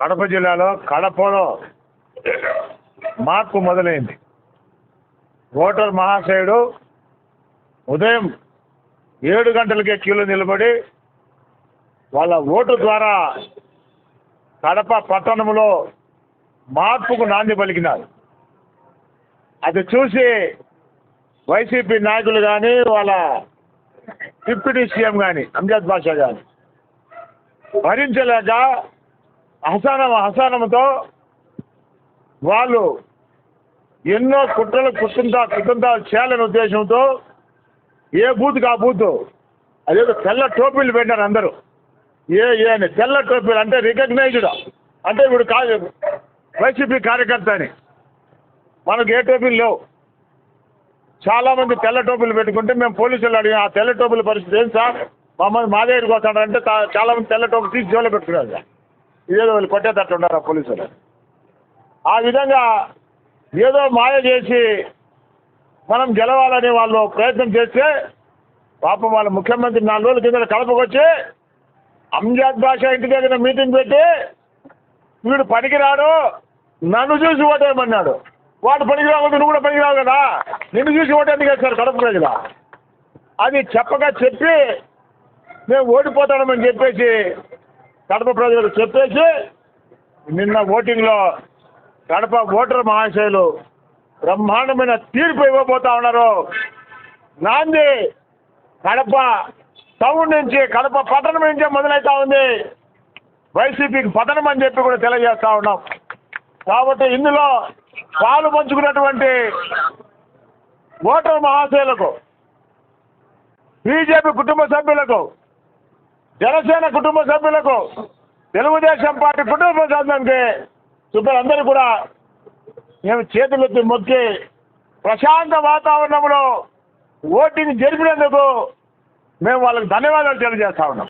కడప జిల్లాలో కడపలో మార్పు మొదలైంది. ఓటర్ మహాశయుడు ఉదయం ఏడు గంటలకే క్యూలో నిలబడి వాళ్ళ ఓటు ద్వారా కడప పట్టణంలో మార్పుకు నాంది పలికినారు. అది చూసి వైసీపీ నాయకులు కానీ వాళ్ళ డిప్యూటీ సీఎం కానీ అంజద్ బాషా కానీ భరించలేక అసహనం అసహనంతో వాళ్ళు ఎన్నో కుట్రలు కుటుంబ కుటుంబాలు చేయాలనే ఉద్దేశంతో ఏ బూత్కి ఆ బూత్ అదేదో తెల్ల టోపీలు పెట్టారు అందరూ. ఏ ఏ అని తెల్ల టోపీలు అంటే రికగ్నైజ్డ్. అంటే ఇప్పుడు కాదు వైసీపీ కార్యకర్త అని. మనకు ఏ టోపీలు లేవు. చాలామంది తెల్ల టోపీలు పెట్టుకుంటే మేము పోలీసులు అడిగాం ఆ తెల్ల టోపీల పరిస్థితి ఏం సార్? మమ్మల్ని మా దగ్గరికి వస్తాడంటే చాలామంది తెల్ల టోపీలు తీసి జోలో పెట్టుకున్నారు సార్. ఇదేదో వాళ్ళు కొట్టేటట్టు ఉన్నారు ఆ పోలీసులు? ఆ విధంగా ఏదో మాయ చేసి మనం గెలవాలని వాళ్ళు ప్రయత్నం చేస్తే పాపం వాళ్ళ ముఖ్యమంత్రి నాలుగు రోజుల కింద కలపకొచ్చి అంజాద్ బాషా ఇంటి దగ్గర మీటింగ్ పెట్టి వీడు పనికిరాడు నన్ను చూసి ఓటేయమన్నాడు. వాడు పనికి రాకూడదు నువ్వు కూడా పనికి రావు కదా. నిన్ను చూసి ఓటేందుకు వేస్తారు కడప ప్రజలు. అది చెప్పగా చెప్పి మేము ఓడిపోతామని చెప్పేసి కడప ప్రజలు చెప్పేసి నిన్న ఓటింగ్లో కడప ఓటర్ మహాశయులు బ్రహ్మాండమైన తీర్పు ఇవ్వబోతా ఉన్నారు. నాంది కడప టౌన్ నుంచి కడప పట్టణం నుంచే మొదలవుతా ఉంది. వైసీపీకి పతనం అని చెప్పి కూడా తెలియజేస్తా ఉన్నాం. కాబట్టి ఇందులో పాలు పంచుకున్నటువంటి ఓటర్ మహాశయులకు బీజేపీ కుటుంబ సభ్యులకు జనసేన కుటుంబ సభ్యులకు తెలుగుదేశం పార్టీ కుటుంబ సభ్యులకి అందరూ కూడా మేము చేతులెత్తి మొక్కి ప్రశాంత వాతావరణంలో ఓటింగ్ జరిపినందుకు మేము వాళ్ళకి ధన్యవాదాలు తెలియజేస్తా ఉన్నాం.